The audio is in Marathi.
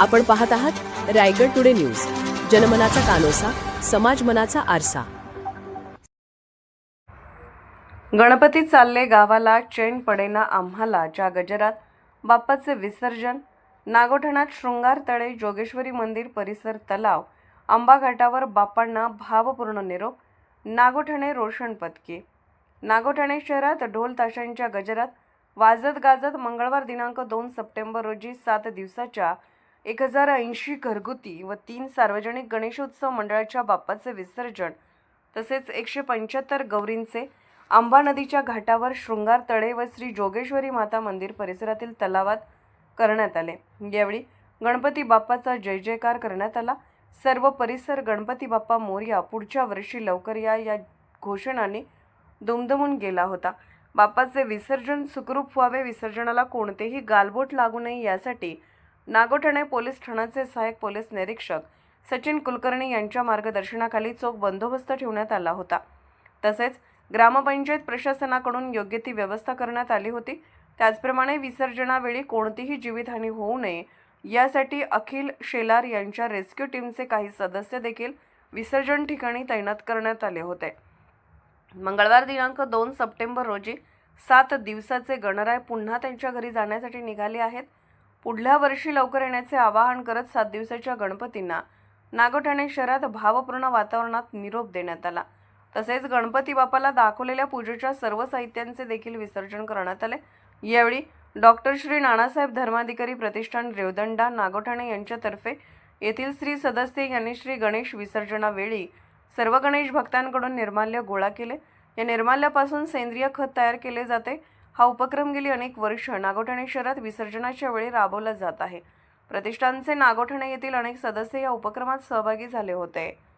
आपण पाहत आहात रायगड टुडे न्यूज. जनमनाचा कानोसा समाज मनाचा आरसा. गणपती चालले गावाला चैन पडेना आम्हाला ज्या गजरात बाप्पाचे विसर्जन नागोठणात शृंगार तळे जोगेश्वरी मंदिर परिसर तलाव आंबा घाटावर बाप्पांना भावपूर्ण निरोप नागोठणे रोशन पदकी. नागोठणे शहरात ढोल ताशांच्या गजरात वाजत गाजत मंगळवार दिनांक दोन सप्टेंबर रोजी सात दिवसाच्या एक हजार ऐंशी घरगुती व तीन सार्वजनिक गणेशोत्सव मंडळाच्या बाप्पाचे विसर्जन तसेच एकशे पंच्याहत्तर गौरींचे आंबा नदीच्या घाटावर शृंगार तळे व श्री जोगेश्वरी माता मंदिर परिसरातील तलावात करण्यात आले. यावेळी गणपती बाप्पाचा जय जयकार करण्यात आला. सर्व परिसर गणपती बाप्पा मोर्या पुढच्या वर्षी लवकर या या घोषणाने दुमदुमून गेला होता. बाप्पाचे विसर्जन सुखरूप व्हावे विसर्जनाला कोणतेही गालबोट लागू नये यासाठी नागोठणे पोलीस ठाण्याचे सहाय्यक पोलीस निरीक्षक सचिन कुलकर्णी यांच्या मार्गदर्शनाखाली चोख बंदोबस्त ठेवण्यात आला होता. तसेच ग्रामपंचायत प्रशासनाकडून योग्य ती व्यवस्था करण्यात आली होती. त्याचप्रमाणे विसर्जनावेळी कोणतीही जीवितहानी होऊ नये यासाठी अखिल शेलार यांच्या रेस्क्यू टीमचे काही सदस्य देखील विसर्जन ठिकाणी तैनात करण्यात आले होते. मंगळवार दिनांक दोन सप्टेंबर रोजी सात दिवसाचे गणराय पुन्हा त्यांच्या घरी जाण्यासाठी निघाले आहेत. पुढल्या वर्षी लवकर येण्याचे आवाहन करत सात दिवसाच्या गणपतींना नागोठाणे शहरात भावपूर्ण वातावरणात निरोप देण्यात आला. तसेच गणपती बापाला दाखवलेल्या पूजेच्या सर्व साहित्यांचे देखील विसर्जन करण्यात आले. यावेळी डॉक्टर श्री नानासाहेब धर्माधिकारी प्रतिष्ठान रेवदंडा नागोठाणे यांच्यातर्फे येथील श्री सदस्य यांनी श्री गणेश विसर्जनावेळी सर्व गणेश भक्तांकडून निर्माल्य गोळा केले. या निर्माल्यापासून सेंद्रिय खत तयार केले जाते. हा उपक्रम गेली अनेक वर्ष नागोठाणे शहरात विसर्जनाच्या वेळी राबवला जात आहे. प्रतिष्ठानचे नागोठणे येथील अनेक सदस्य या उपक्रमात सहभागी झाले होते.